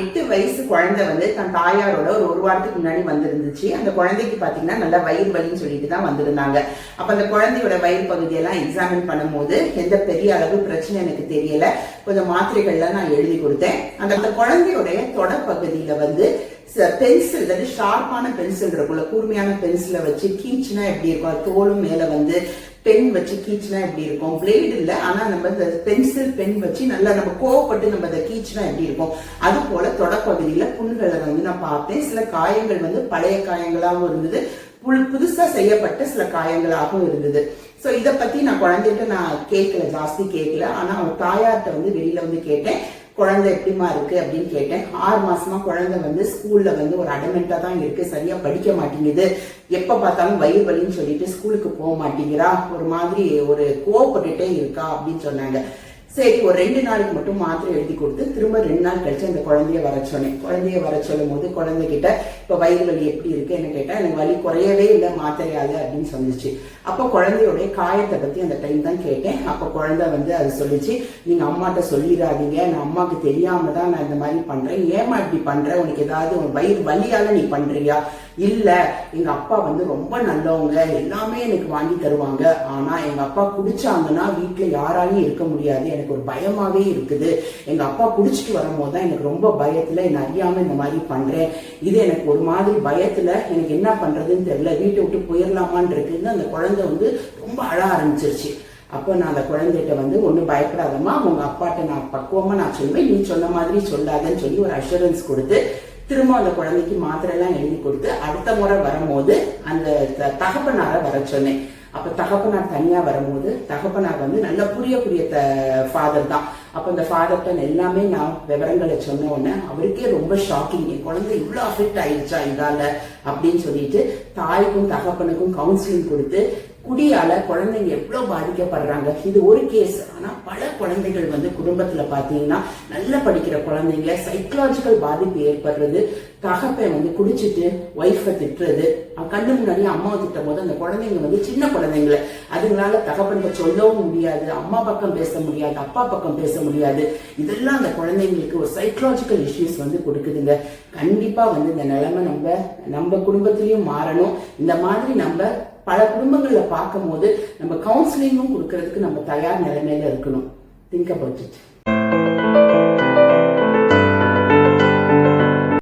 எட்டு வயசு குழந்தை வந்து தன் தாயாரோட ஒரு ஒரு வாரத்துக்கு முன்னாடி வந்திருந்துச்சு. அந்த குழந்தைக்கு பார்த்தீங்கன்னா நல்லா வயிறு வலின்னு சொல்லிட்டு தான் வந்திருந்தாங்க. அப்போ அந்த குழந்தையோட வயிறு பகுதியெல்லாம் எக்ஸாமின் பண்ணும்போது எந்த பெரிய அளவு பிரச்சனை எனக்கு தெரியல. கொஞ்சம் மாத்திரைகள்லாம் நான் எழுதி கொடுத்தேன். அந்த அந்த குழந்தையோடைய தொடப்பகுதியில வந்து பென்சில் அதாவது ஷார்ப்பான பென்சில் இருக்குல்ல கூர்மையான பென்சிலை வச்சு கீச்சுனா எப்படி இருக்கும்? தோலும் மேலே வந்து பென் வச்சு கீச்சுனா எப்படி இருக்கும்? பிளேடு இல்ல ஆனா நம்ம இந்த பென்சில் பென் வச்சு நல்லா நம்ம கோவப்பட்டு நம்ம அதை கீச்சுனா எப்படி இருக்கும்? அது போல தொடப்பகுதியில புண்களை வந்து நான் பார்த்தேன். சில காயங்கள் வந்து பழைய காயங்களாகவும் இருந்தது. புல் புதுசா செய்யப்பட்ட சில காயங்களாகவும் இருந்தது. சோ இதை பத்தி நான் குழந்தைகிட்ட நான் கேட்கல ஜாஸ்தி கேட்கல. ஆனா அவன் தாயார்கிட்ட வந்து வெளியில வந்து கேட்டேன். குழந்தை எப்படிமா இருக்கு அப்படின்னு கேட்டேன். ஆறு மாசமா குழந்தை வந்து ஸ்கூல்ல வந்து ஒரு அடமெண்டா தான் இருக்கு. சரியா படிக்க மாட்டேங்குது. எப்ப பார்த்தாலும் வயிறு வலின்னு சொல்லிட்டு ஸ்கூலுக்கு போக மாட்டேங்கிறா. ஒரு மாதிரி ஒரு கோவப்பட்டுட்டே இருக்கா அப்படின்னு சொன்னாங்க. சரி ஒரு ரெண்டு நாளைக்கு மட்டும் மாத்திரை எழுதி கொடுத்து திரும்ப ரெண்டு நாள் கழிச்சு அந்த குழந்தைய வர சொன்னேன். குழந்தைய வர சொல்லும் போது குழந்தைகிட்ட இப்ப வயிறு வலி எப்படி இருக்கு? என்ன கேட்டா எனக்கு வலி குறையவே இல்லை மாத்திரையாது அப்படின்னு சொன்னிச்சு அப்ப குழந்தையோடைய காயத்தை பத்தி அந்த டைம் தான் கேட்டேன். அப்ப குழந்தை வந்து அது சொல்லிச்சு நீங்க அம்மாட்ட சொல்லிடாதீங்க. நான் அம்மாக்கு தெரியாம தான் நான் இந்த மாதிரி பண்றேன். ஏமா இப்படி பண்ற? உனக்கு ஏதாவது உன் வயிறு வலியால நீ பண்றியா? இல்ல எங்க அப்பா வந்து ரொம்ப நல்லவங்க. எல்லாமே எனக்கு வாங்கி தருவாங்க. ஆனா எங்க அப்பா குடிச்சாங்கன்னா வீட்டுல யாராலையும் இருக்க முடியாது. எனக்கு எனக்கு ஒரு பயமாவே இருக்குது. எங்க அப்பா குடிச்சிட்டு வரும்போது தான் எனக்கு ரொம்ப பயத்துல என்ன அறியாம இந்த மாதிரி பண்றேன். இது எனக்கு ஒரு மாதிரி பயத்துல எனக்கு என்ன பண்றதுன்னு தெரியல. வீட்டை விட்டு போயிடலாமான் இருக்குன்னு அந்த குழந்தை வந்து ரொம்ப அழ ஆரம்பிச்சிருச்சு. அப்போ நான் அந்த குழந்தைகிட்ட வந்து ஒன்றும் பயப்படாதம்மா. உங்க அப்பாட்ட நான் பக்குவமாக நான் சொல்லுவேன் நீ சொன்ன மாதிரி சொல்லாதன்னு சொல்லி ஒரு அஷூரன்ஸ் கொடுத்து திரும்ப அந்த குழந்தைக்கு மாத்திரை எல்லாம் எழுதி கொடுத்து அடுத்த முறை வரும்போது அந்த த- வர சொன்னேன். அப்ப தகப்பனார் தனியா வரும்போது தகப்பனார் வந்து நல்ல புரியக்கூடிய ஃபாதர் தான். அப்ப அந்த ஃபாதர்டன் எல்லாமே நான் விவரங்களை சொன்ன உடனே அவருக்கே ரொம்ப ஷாக்கிங் என் குழந்தை இவ்வளவு அஃபெக்ட் ஆயிடுச்சா இதால? அப்படின்னு சொல்லிட்டு தாய்க்கும் தகப்பனுக்கும் கவுன்சிலிங் கொடுத்து குடியால குழந்தைங்க எவ்வளவு பாதிக்கப்படுறாங்க? இது ஒரு கேஸ் ஆனா பல குழந்தைகள் வந்து குடும்பத்துல பாத்தீங்கன்னா நல்லா படிக்கிற குழந்தைங்க சைக்கலாஜிக்கல் பாதிப்பு ஏற்படுறது தகப்பன் வந்து குடிச்சிட்டு ஒய்ஃபை திட்டுறது கண்ணு முன்னாடி அம்மாவை திட்டும் போது அந்த குழந்தைங்க வந்து சின்ன குழந்தைங்கள. அதுங்களால தகப்பன்கிட்ட சொல்லவும் முடியாது அம்மா பக்கம் பேச முடியாது அப்பா பக்கம் பேச முடியாது. இதெல்லாம் அந்த குழந்தைங்களுக்கு ஒரு சைக்கலாஜிக்கல் இஷ்யூஸ் வந்து கொடுக்குதுங்க. கண்டிப்பா வந்து இந்த நிலைமை நம்ம நம்ம குடும்பத்திலயும் மாறணும். இந்த மாதிரி நம்ம பல குடும்பங்களில் பார்க்கும்போது நம்ம கவுன்சிலிங்கும் கொடுக்கறதுக்கு நம்ம தயார் நிலைமையில இருக்கணும். Think about it